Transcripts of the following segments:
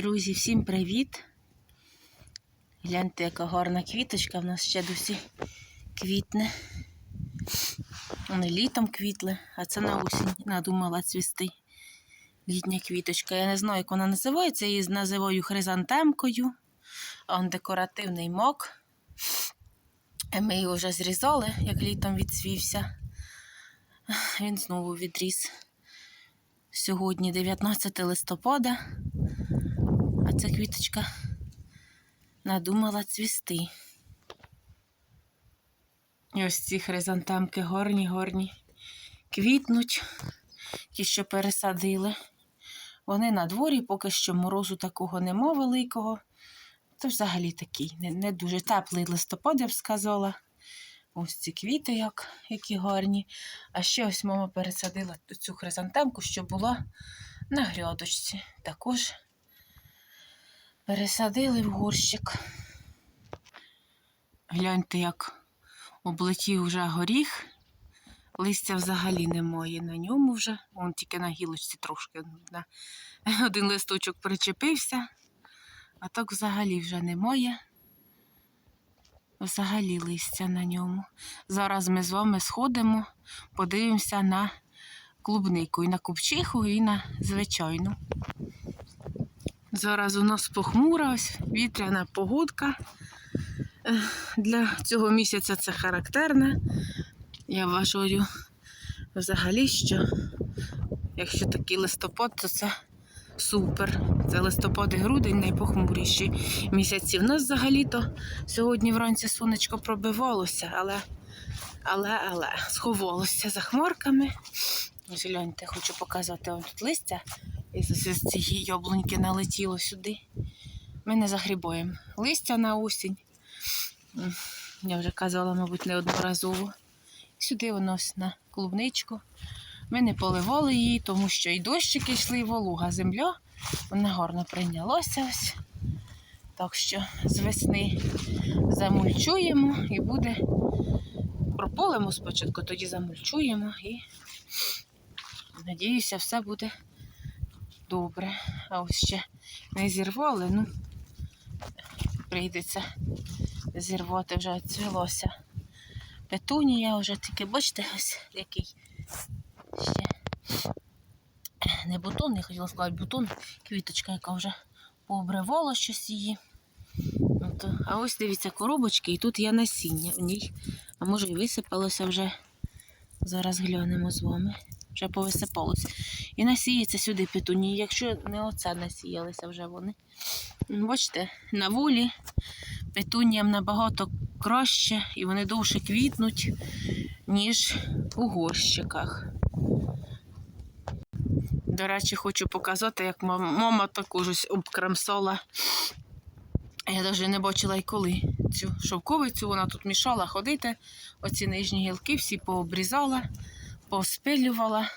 Друзі, всім привіт! Гляньте, яка гарна квіточка в нас ще досі квітне. Вони літом квітли, а це на осінь надумала цвісти. Літня квіточка. Я не знаю, як вона називається, я її називаю хризантемкою. А он декоративний мок. Ми його вже зрізали, як літом відцвівся. Він знову відріс. Сьогодні 19 листопада, а ця квіточка надумала цвісти. І ось ці хризантемки горні, горні, квітнуть, ті, що пересадили. Вони на дворі, поки що морозу такого нема великого. Це взагалі такий не, не дуже теплий листопад, я б сказала. Ось ці квіти, як, які гарні. А ще ось мама пересадила цю хризантемку, що була на грядочці. Також пересадили в горщик. Гляньте, як облетів вже горіх. Листя взагалі немає на ньому вже. Вон тільки на гілочці трошки на один листочок причепився, а так взагалі вже немає. Взагалі листя на ньому. Зараз ми з вами сходимо, подивимося на клубнику і на купчиху, і на звичайну. Зараз у нас похмура, вітряна погодка. Е, Для цього місяця це характерне. Я вважаю взагалі, що якщо такий листопад, то це супер. Це листопад і грудень найпохмуріші місяці. В нас взагалі-то сьогодні вранці сонечко пробивалося, але, але, але сховалося за хмарками. Ось гляньте, хочу показати вам тут листя. І з з цієї яблуньки налетіло сюди. Ми не загрібаємо листя на осінь. Я вже казала, мабуть, неодноразово. Сюди воно на клубничку. Ми не поливали її, тому що і дощики йшли, і волуга земля. Вона гарно прийнялася ось. Так що з весни замульчуємо і буде. Прополимо спочатку, тоді замульчуємо і надіюся, все буде добре. А ось ще не зірвали, ну прийдеться зірвати, вже цвілося. Петунія вже тільки, бачите, ось який ще не бутон, не хотіла сказати бутон, квіточка, яка вже пообривала щось її. От, а ось дивіться, коробочки, і тут є насіння в ній. А може і висипалося вже. Зараз глянемо з вами. Вже повисипалося. І насіється сюди петунії. Якщо не оце насіялися вже вони. Бачите, на волі петуніям набагато краще і вони довше квітнуть, ніж у горщиках. До речі, хочу показати, як мама також ось обкрамсала. Я навіть не бачила й коли цю шовковицю. Вона тут мішала ходити. Оці нижні гілки всі пообрізала, поспилювала.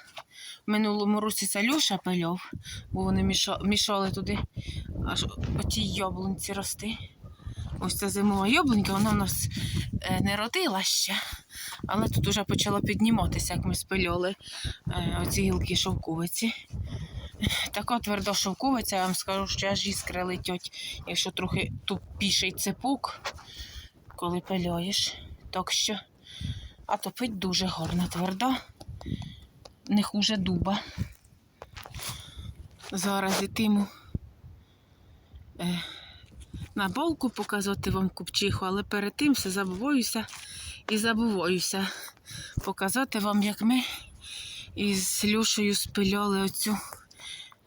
В минулому році це Льоша пильов, бо вони мішали туди аж оті яблунці рости. Ось ця зимова яблунька, вона у нас е, не родила ще, але тут вже почала підніматися, як ми спильоли е, оці гілки шовковиці. Така тверда шовковиця, я вам скажу, що аж іскри летять, якщо трохи тупіший цепок, коли пиляєш. Так що, а топить дуже гарно тверда, не хуже дуба. Зараз ітиму е, на балку показати вам купчиху, але перед тим все забуваюся і забуваюся показати вам, як ми із Люшею спиляли оцю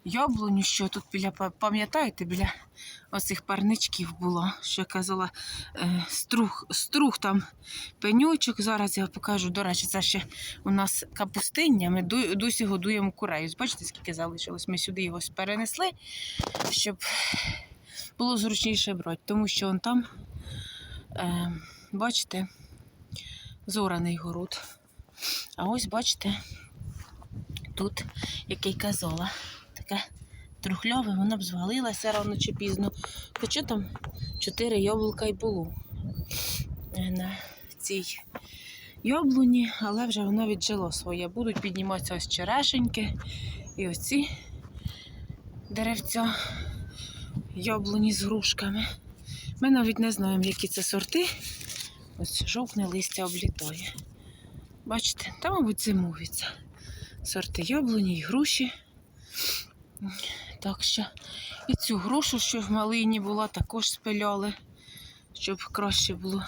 яблуню, що тут біля, пам'ятаєте, біля оцих парничків було, що я казала, е, струх, струх там пеньочок. Зараз я покажу. До речі, це ще у нас капустиння. Ми досі годуємо курей. Ось Бачите, скільки залишилось? Ми сюди його перенесли, щоб було зручніше брати, тому що он там, е, бачите, зораний город. А ось бачите, тут який казала. Таке трухльове, воно б звалилося рано чи пізно. Хоча там чотири яблука й було на цій яблуні, але вже воно віджило своє. Будуть підніматися ось черешеньки і оці деревця яблуні з грушками. Ми навіть не знаємо, які це сорти. Ось жовтне листя облітає. Бачите, та, мабуть, зимові Сорти яблуні і груші. Так що і цю грушу, що в малині була, також спиляли, щоб краще було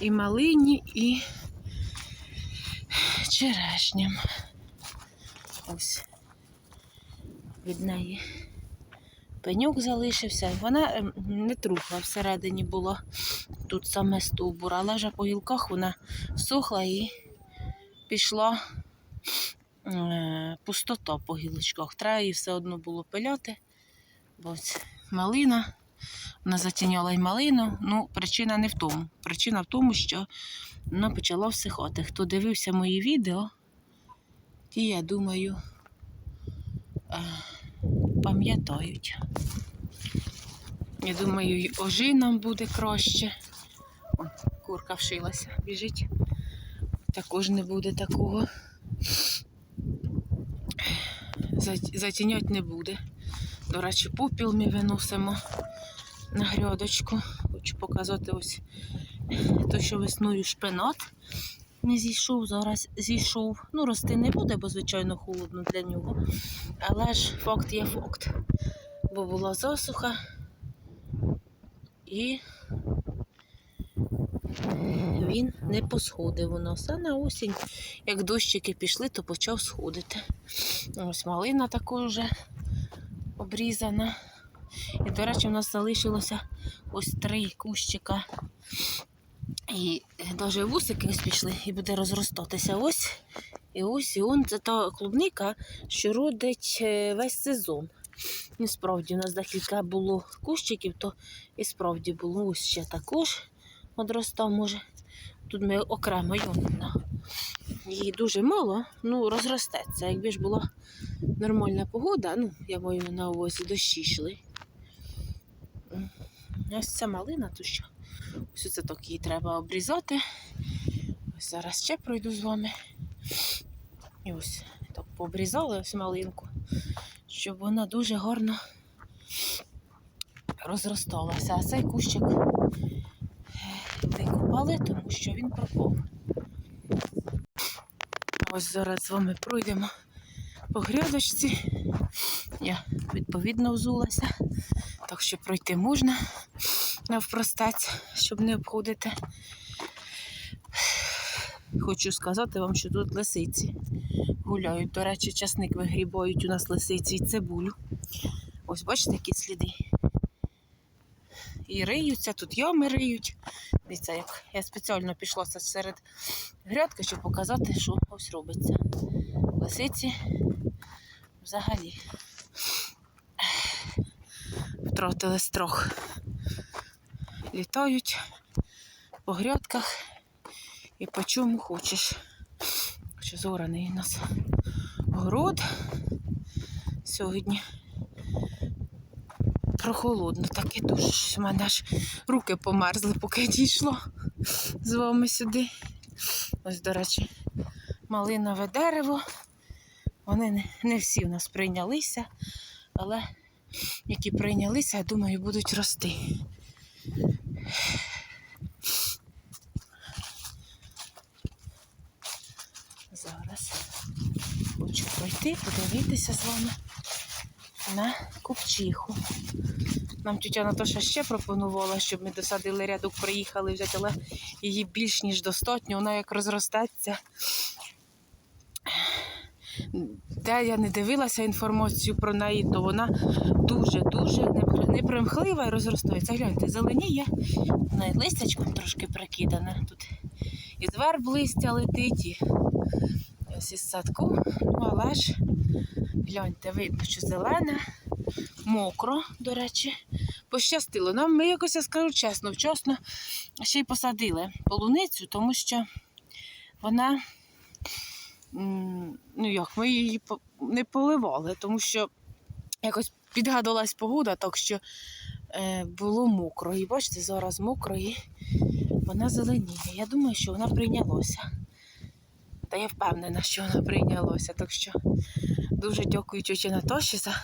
і малині, і черешням. Ось від неї пеньок залишився. Вона ем, не трухла всередині була тут саме стовбур, але вже по гілках вона всохла і пішла пустота по гілочках. Треба її все одно було пиляти, бо малина. Вона затіняла й малину. Ну, причина не в тому. Причина в тому, що вона почала всихати. Хто дивився мої відео, ті, я думаю, е, пам'ятають. Я думаю, й ожи нам буде краще. О, курка вшилася, біжить. Також не буде такого. Зат- Затінять не буде. До речі, попіл ми виносимо на грядочку. Хочу показати ось те, що весною шпинат не зійшов, зараз зійшов. Ну, рости не буде, бо, звичайно, холодно для нього. Але ж факт є факт. Бо була засуха і він не посходив у нас. А на осінь, як дощики пішли, то почав сходити. Ось малина також вже обрізана. І, до речі, в нас залишилося ось три кущика. І навіть вусики ось пішли і буде розростатися. Ось і ось, і он це та клубника, що родить е, весь сезон. І справді у нас декілька було кущиків, то і справді було ось ще також одростав, може. Тут ми окремо йомно. Її дуже мало, ну розростеться. Якби ж була нормальна погода, ну, я маю на увазі дощі йшли. Ось ця малина, то що ось це так її треба обрізати. Ось зараз ще пройду з вами. І ось так пообрізали ось малинку, щоб вона дуже гарно розросталася. А цей кущик викопали, тому що він пропав. Ось зараз з вами пройдемо по грядочці. Я відповідно взулася, так що пройти можна навпростець, щоб не обходити. Хочу сказати вам, що тут лисиці гуляють. До речі, часник вигрібають у нас лисиці і цибулю. Ось бачите, які сліди. І риються, тут ями риють. Дивіться, як я спеціально пішла серед грядки, щоб показати, що ось робиться. Лисиці взагалі втратили страх. Літають по грядках і по чому хочеш. Що зораний у нас город сьогодні. Прохолодно, таке дуже. що в мене аж руки померзли, поки я дійшла з вами сюди. Ось, до речі, малинове дерево. Вони не всі в нас прийнялися, але які прийнялися, я думаю, будуть рости. Зараз хочу пройти, подивитися з вами на купчиху. Нам тетя Наташа ще пропонувала, щоб ми досадили рядок, приїхали взяти, але її більш ніж достатньо, вона як розростеться. Де я не дивилася інформацію про неї, то вона дуже-дуже непри- непримхлива і розростається. Гляньте, зеленіє, навіть листячком трошки прикидане. Тут із верб листя летить, і ось із садку. Але ж гляньте, видно, що зелене, мокро, до речі. Пощастило. Нам ми якось, я скажу чесно, вчасно ще й посадили полуницю, тому що вона. Ну як, ми її не поливали, тому що якось підгадалась погода, так що е, було мокро. І бачите, зараз мокро і вона зеленіє. Я думаю, що вона прийнялася. Та я впевнена, що вона прийнялася. Так що дуже дякую тьоті Наташі за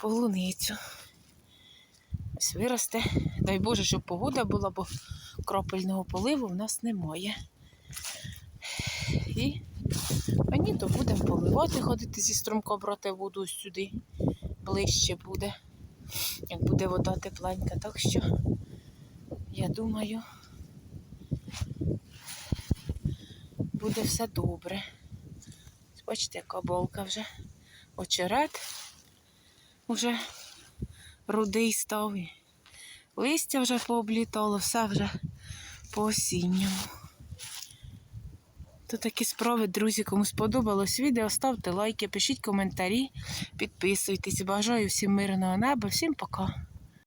полуницю. Ось виросте. Дай Боже, щоб погода була, бо кропельного поливу в нас немає. І мені то будемо поливати, ходити зі струмка брати воду сюди. Ближче буде, як буде вода тепленька. Так що я думаю, буде все добре. Бачите, яка болка вже. Очерет вже рудий став. Листя вже пооблітало, все вже по осінньому. То такі справи, друзі, кому сподобалось відео, ставте лайки, пишіть коментарі, підписуйтесь. Бажаю всім мирного неба, всім пока.